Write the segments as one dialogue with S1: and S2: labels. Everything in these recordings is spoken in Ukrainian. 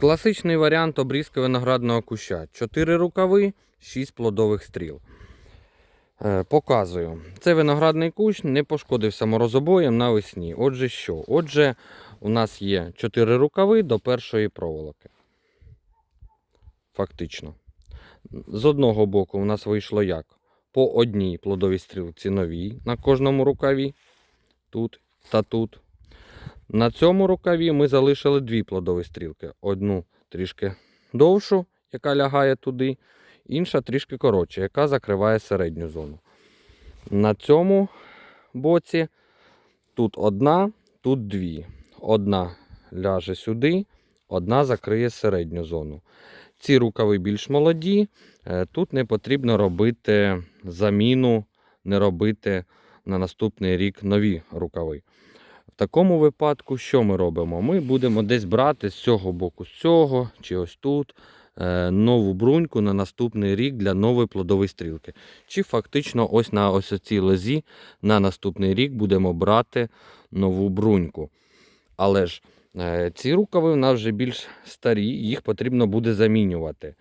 S1: Класичний варіант обрізки виноградного куща. 4 рукави, 6 плодових стріл. Е, Показую. Цей виноградний кущ не пошкодився морозобоєм навесні. Отже, що? Отже, у нас є 4 рукави до першої проволоки. Фактично. З одного боку у нас вийшло як? По одній плодовій стрілці новій на кожному рукаві. Тут та тут. На цьому рукаві ми залишили дві плодові стрілки. Одну трішки довшу, яка лягає туди, інша трішки коротша, яка закриває середню зону. На цьому боці тут одна, тут дві. Одна ляже сюди, одна закриє середню зону. Ці рукави більш молоді. е, Тут не потрібно робити заміну, не робити на наступний рік нові рукави. Такому випадку, що ми робимо? Ми будемо десь брати з цього боку, з цього чи ось тут е, нову бруньку на наступний рік для нової плодової стрілки. Чи фактично ось на ось цій лозі на наступний рік будемо брати нову бруньку. Але ж е, ці рукави в нас вже більш старі, їх потрібно буде замінювати.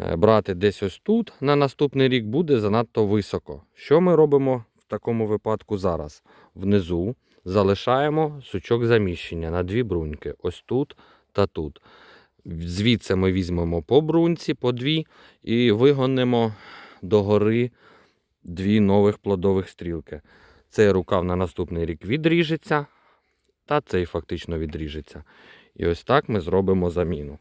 S1: Е, Брати десь ось тут на наступний рік буде занадто високо. Що ми робимо в такому випадку зараз? Внизу залишаємо сучок заміщення на дві бруньки. Ось тут та тут. Звідси ми візьмемо по бруньці, по дві, і вигонимо догори дві нових плодових стрілки. Цей рукав на наступний рік відріжеться, та цей фактично відріжеться. І ось так ми зробимо заміну.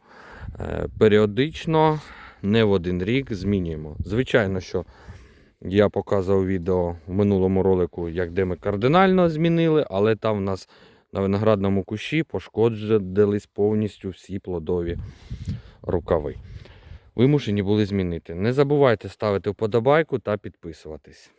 S1: Е, Періодично, не в один рік, змінюємо. Звичайно, що я показував відео в минулому ролику, як де ми кардинально змінили, але там в нас на виноградному кущі пошкоджились повністю всі плодові рукави. Вимушені були змінити. Не забувайте ставити вподобайку та підписуватись.